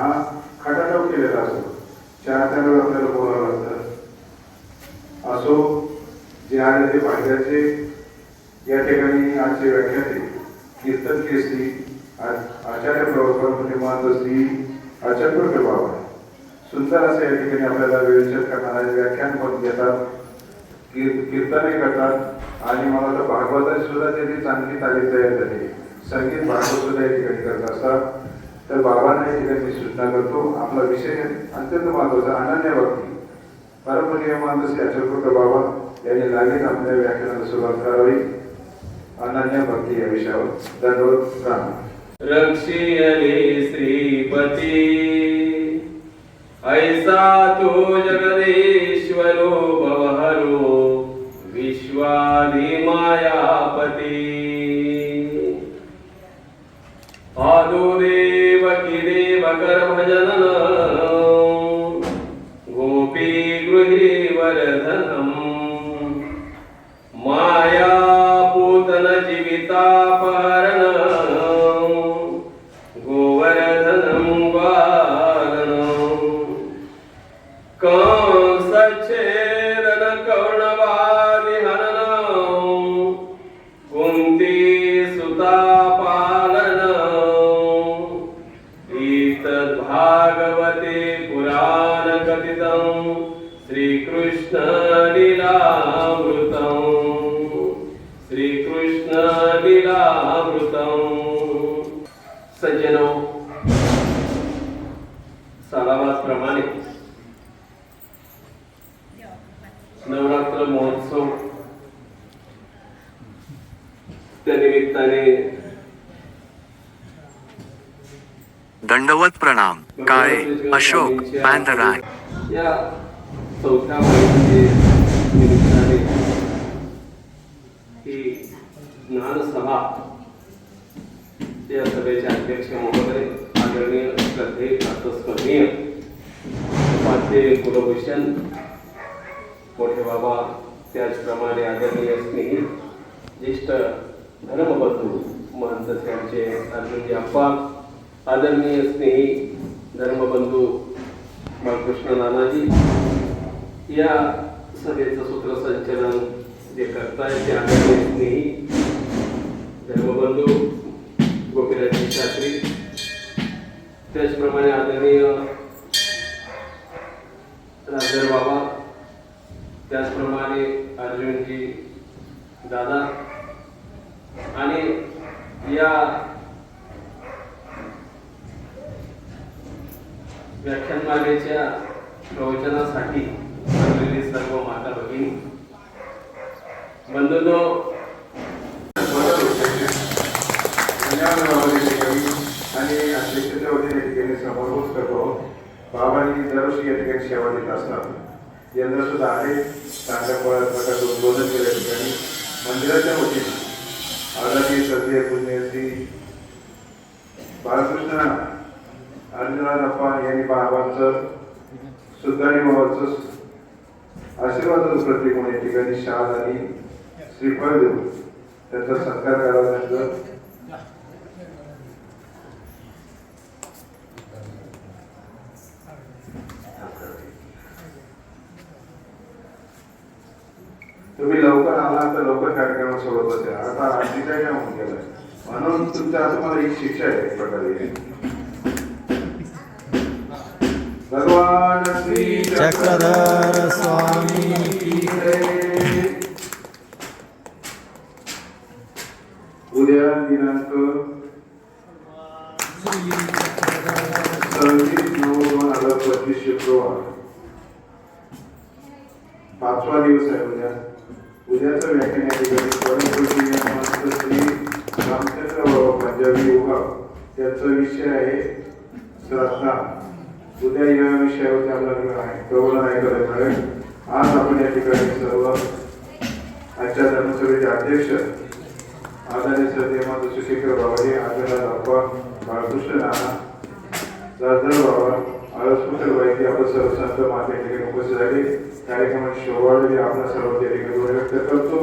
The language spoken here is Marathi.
हा खटाटव केलेला असतो चार चार आपल्याला बोलावं लागतं. असो जे आहे ते पाहिजे या ठिकाणी आजचे व्याख्याते कीर्तन केसरी आचार्य प्रवर्तन महंत श्री अचलपूर बाबा सुंदर असं या ठिकाणी आपल्याला विवेचन करणारे व्याख्यान पण घेतात कीर- कीर्तनही करतात. आणि मला वाटतं भागवताची सुद्धा त्यांनी चांगली तालीम तयार झाली. संगीत भागवत सुद्धा या ठिकाणी करत असतात. तर बाबांना या ठिकाणी मी सूचना करतो आपला विषय अत्यंत महत्त्वाचा अनन्य भक्ती परमप्रिय मान श्री बाबा यांनी लागेल आपल्या व्याख्यानाला सुरुवात करावी. अनन्य भक्ती या विषयावर. दंडवत प्रणाम रक्षियले श्रीपती ऐसा तो जग गृही वरधनम् माया जीवितापहरण गोवर्धनं बालन कंसच्छेदन कौणवादिहनन कुन्ती सुतापालन एतद्भागवते पुराणकथितं श्रीकृष्णलीलामृतम्। श्रीकृष्णलीलामृतम् सज्जनो सालावासप्रमाणे नवरात्र महोत्सव त्या निमित्ताने दंडवत प्रणाम काळे अशोक पांढराय या चौथ्या महिन्याचे निमित्ताने ही ज्ञानसभा या सभेचे अध्यक्ष महोदय आदरणीय श्रद्धे प्रातस्मरणीय उपाध्य कुलभूषण मोठे बाबा त्याचप्रमाणे आदरणीय स्नेही ज्येष्ठ धर्मबंधू महंत त्यांचे अर्जुनजी अप्पा आदरणीय स्नेही धर्मबंधू बाळकृष्ण नानाजी या सभेचं सूत्रसंचलन जे करतायत ते आम्ही धर्मबंधू गोपीराजी शास्त्री. त्याचप्रमाणे आदरणीय राजर बाबा त्याचप्रमाणे अर्जुनजी दादा. आणि या व्याख्यानमालेच्या प्रवचनासाठी जमलेली सर्व माता भगिनी बंधनो आणि वतीने ठिकाणी करतो. बाबांनी दरवर्षी या ठिकाणी सेवा देत असतात. यंदा सुद्धा आहे. चांगल्या प्रकारचं उद्बोधन केलं ठिकाणी. मंदिराच्या वतीने पुण्यश्री बाळकृष्ण अर्जुनाप्पा यांनी बाबांचं सुद्धारी बाबांचं आशीर्वादाचं प्रतीक म्हणून या ठिकाणी शाल आणि श्रीफळ देऊन त्यांचा सत्कार करावा त्यांचं तुम्ही लवकर आला तर लवकर कार्यक्रम सोडत होत्या आता आधी काय काय होऊन गेलाय म्हणून तुमच्या तुम्हाला एक शिक्षा आहे एक प्रकारे. चक्रधर स्वामी की उद्या दिनांक सव्वीस नऊ दोन हजार पंचवीस शुक्रवार. पाचवा दिवस आहे उद्या. उद्याचं व्याख्यान या ठिकाणी परमपूजनीय महंत श्री रामचंद्र बाबा पंजाबी योगा त्याचा विषय आहे श्रद्धा. उद्या या विषयावर आपल्याला आहे. प्रबळ नाही करत मिळेल आज आपण या ठिकाणी सर्व आजच्या धर्मसभेचे अध्यक्ष आदरणीय सध्या माता सुशेखर बाबाजी हे बाप्पा बाळकृष्ण नाना जाधव बाबा आळसपुत्र वैद्य आपण सर्व संत माते ठिकाणी उपस्थित झाले. कार्यक्रमाची शोभा आपण सर्व त्या ठिकाणी व्यक्त करतो.